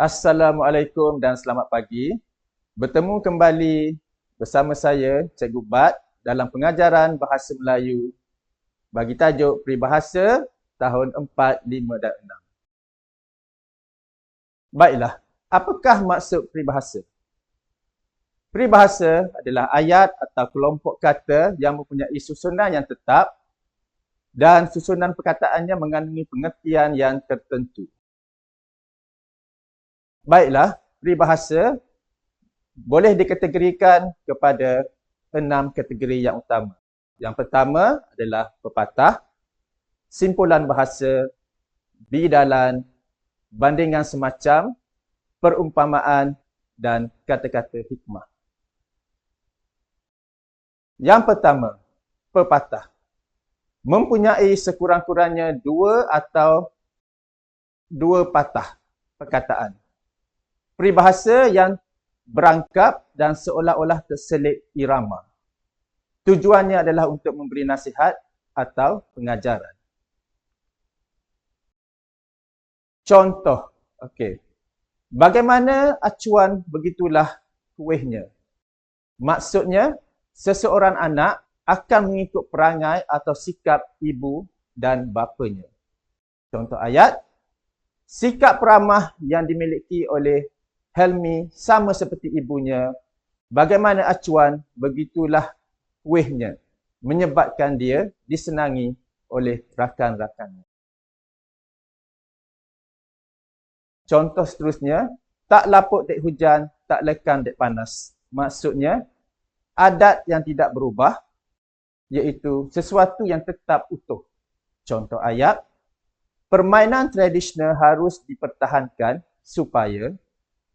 Assalamualaikum dan selamat pagi. Bertemu kembali bersama saya, Cikgu Bat dalam pengajaran Bahasa Melayu bagi tajuk Peribahasa tahun 4, 5 dan 6. Baiklah, apakah maksud peribahasa? Peribahasa adalah ayat atau kelompok kata yang mempunyai susunan yang tetap dan susunan perkataannya mengandungi pengertian yang tertentu. Baiklah, peribahasa boleh dikategorikan kepada enam kategori yang utama. Yang pertama adalah pepatah, simpulan bahasa, bidalan, bandingan semacam, perumpamaan dan kata-kata hikmah. Yang pertama, pepatah. Mempunyai sekurang-kurangnya dua atau dua patah perkataan peribahasa yang berangkap dan seolah-olah terselit irama. Tujuannya adalah untuk memberi nasihat atau pengajaran. Contoh, okey. Bagaimana acuan begitulah kuihnya? Maksudnya, seseorang anak akan mengikut perangai atau sikap ibu dan bapanya. Contoh ayat, sikap peramah yang dimiliki oleh Helmi sama seperti ibunya. Bagaimana acuan, begitulah kuihnya. Menyebabkan dia disenangi oleh rakan-rakannya. Contoh seterusnya, tak lapuk dek hujan, tak lekang dek panas. Maksudnya, adat yang tidak berubah, iaitu sesuatu yang tetap utuh. Contoh ayat, permainan tradisional harus dipertahankan supaya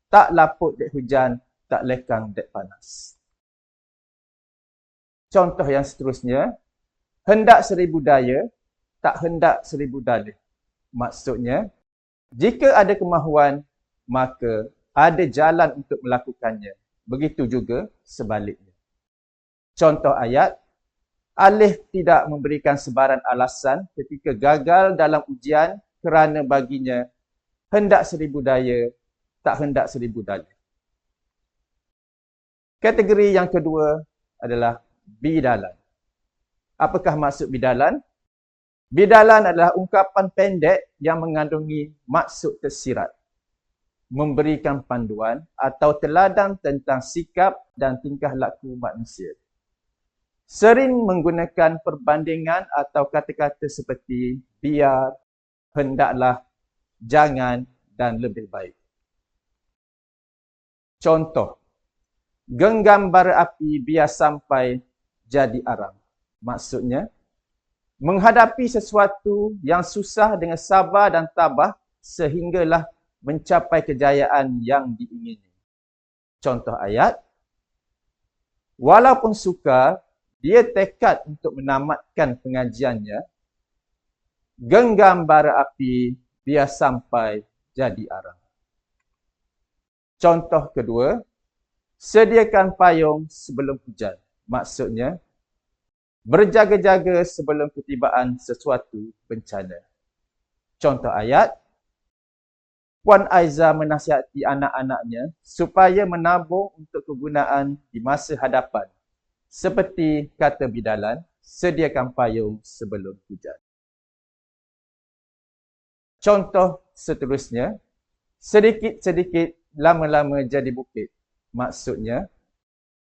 tak laput dek hujan, tak lekang dek panas. Contoh yang seterusnya, hendak seribu daya, tak hendak seribu dalih. Maksudnya, jika ada kemahuan, maka ada jalan untuk melakukannya. Begitu juga sebaliknya. Contoh ayat, Alih tidak memberikan sebaran alasan ketika gagal dalam ujian kerana baginya hendak seribu daya tak hendak seribu dalil. Kategori yang kedua adalah bidalan. Apakah maksud bidalan? Bidalan adalah ungkapan pendek yang mengandungi maksud tersirat. Memberikan panduan atau teladan tentang sikap dan tingkah laku manusia. Sering menggunakan perbandingan atau kata-kata seperti biar, hendaklah, jangan dan lebih baik. Contoh, genggam bara api biar sampai jadi arang. Maksudnya, menghadapi sesuatu yang susah dengan sabar dan tabah sehinggalah mencapai kejayaan yang diingini. Contoh ayat, walaupun suka, dia tekad untuk menamatkan pengajiannya, genggam bara api biar sampai jadi arang. Contoh kedua, sediakan payung sebelum hujan. Maksudnya, berjaga-jaga sebelum ketibaan sesuatu bencana. Contoh ayat, Puan Aiza menasihati anak-anaknya supaya menabung untuk kegunaan di masa hadapan. Seperti kata bidalan, sediakan payung sebelum hujan. Contoh seterusnya, sedikit-sedikit lama-lama jadi bukit. Maksudnya,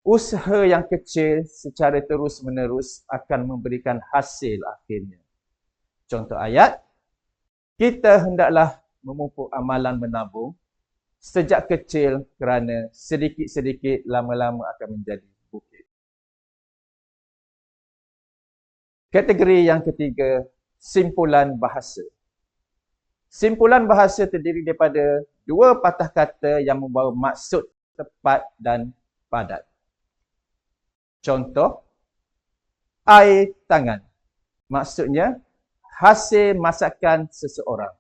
usaha yang kecil secara terus-menerus akan memberikan hasil akhirnya. Contoh ayat, kita hendaklah memupuk amalan menabung sejak kecil kerana sedikit-sedikit lama-lama akan menjadi bukit. Kategori yang ketiga, simpulan bahasa. Simpulan bahasa terdiri daripada dua patah kata yang membawa maksud tepat dan padat. Contoh, air tangan. Maksudnya, hasil masakan seseorang.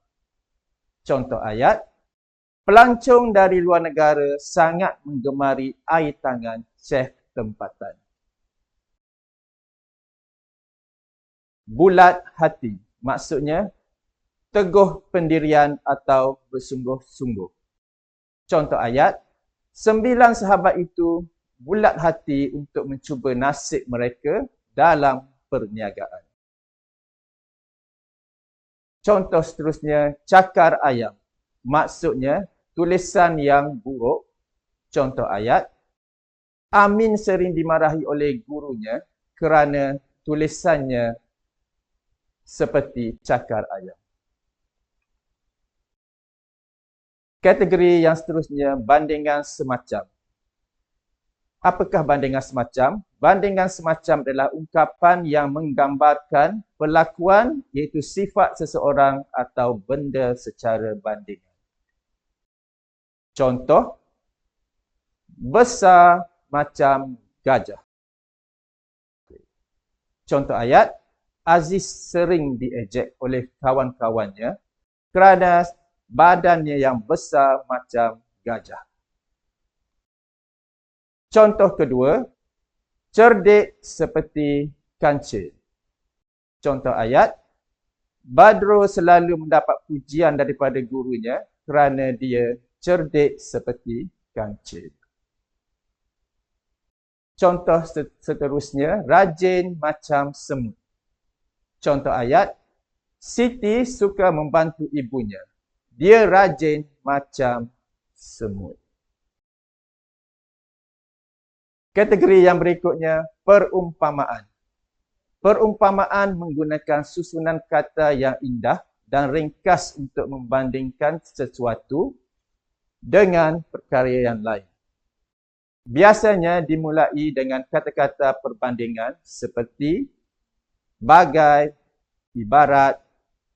Contoh ayat, pelancong dari luar negara sangat menggemari air tangan chef tempatan. Bulat hati. Maksudnya, teguh pendirian atau bersungguh-sungguh. Contoh ayat, sembilan sahabat itu bulat hati untuk mencuba nasib mereka dalam perniagaan. Contoh seterusnya, cakar ayam. Maksudnya, tulisan yang buruk. Contoh ayat, Amin sering dimarahi oleh gurunya kerana tulisannya seperti cakar ayam. Kategori yang seterusnya, bandingan semacam. Apakah bandingan semacam? Bandingan semacam adalah ungkapan yang menggambarkan perlakuan iaitu sifat seseorang atau benda secara bandingan. Contoh, besar macam gajah. Contoh ayat, Aziz sering diejek oleh kawan-kawannya kerana badannya yang besar macam gajah. Contoh kedua, cerdik seperti kancil. Contoh ayat, Badro selalu mendapat pujian daripada gurunya kerana dia cerdik seperti kancil. Contoh seterusnya, rajin macam semut. Contoh ayat, Siti suka membantu ibunya. Dia rajin macam semut. Kategori yang berikutnya, perumpamaan. Perumpamaan menggunakan susunan kata yang indah dan ringkas untuk membandingkan sesuatu dengan perkara yang lain. Biasanya dimulai dengan kata-kata perbandingan seperti bagai, ibarat,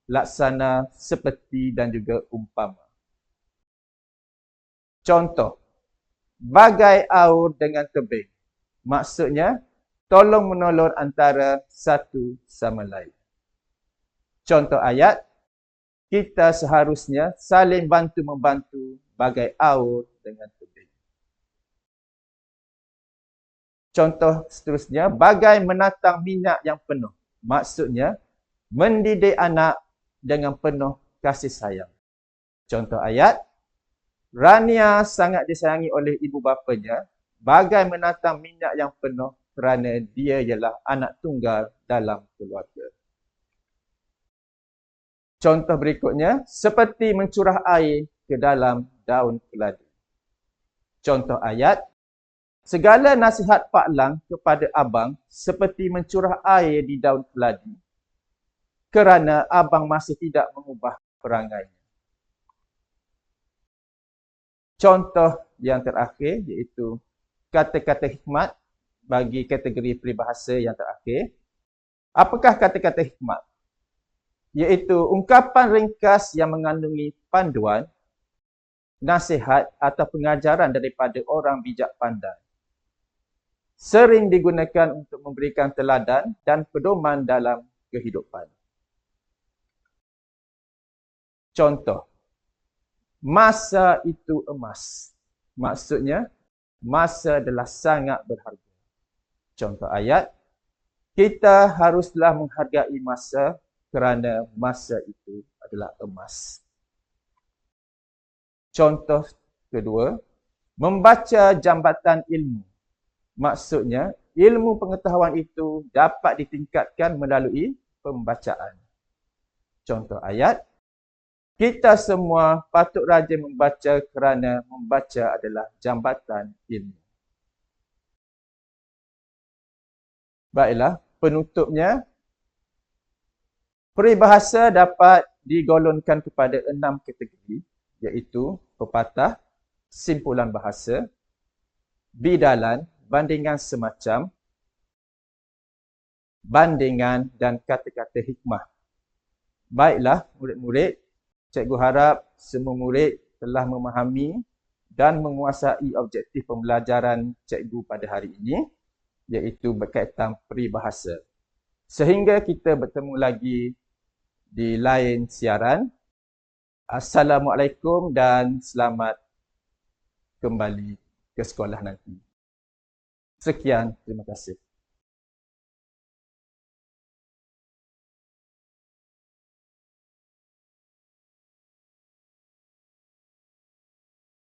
laksana, seperti dan juga umpama. Contoh, bagai aur dengan tebing. Maksudnya, tolong menolong antara satu sama lain. Contoh ayat, kita seharusnya saling bantu-membantu bagai aur dengan tebing. Contoh seterusnya, bagai menatang minyak yang penuh. Maksudnya, mendidik anak dengan penuh kasih sayang. Contoh ayat, Rania sangat disayangi oleh ibu bapanya bagai menatang minyak yang penuh kerana dia ialah anak tunggal dalam keluarga. Contoh berikutnya, seperti mencurah air ke dalam daun keladi. Contoh ayat, segala nasihat Pak Lang kepada abang seperti mencurah air di daun keladi kerana abang masih tidak mengubah perangainya. Contoh yang terakhir iaitu kata-kata hikmat bagi kategori peribahasa yang terakhir. Apakah kata-kata hikmat? Iaitu ungkapan ringkas yang mengandungi panduan, nasihat atau pengajaran daripada orang bijak pandai. Sering digunakan untuk memberikan teladan dan pedoman dalam kehidupan. Contoh, masa itu emas. Maksudnya, masa adalah sangat berharga. Contoh ayat, kita haruslah menghargai masa kerana masa itu adalah emas. Contoh kedua, membaca jambatan ilmu. Maksudnya, ilmu pengetahuan itu dapat ditingkatkan melalui pembacaan. Contoh ayat, kita semua patut rajin membaca kerana membaca adalah jambatan ilmu. Baiklah, penutupnya. Peribahasa dapat digolonkan kepada enam kategori iaitu pepatah, simpulan bahasa, bidalan, bandingan semacam, bandingan dan kata-kata hikmah. Baiklah, murid-murid, Cikgu harap semua murid telah memahami dan menguasai objektif pembelajaran cikgu pada hari ini iaitu berkaitan peribahasa. Sehingga kita bertemu lagi di lain siaran. Assalamualaikum dan selamat kembali ke sekolah nanti. Sekian, terima kasih.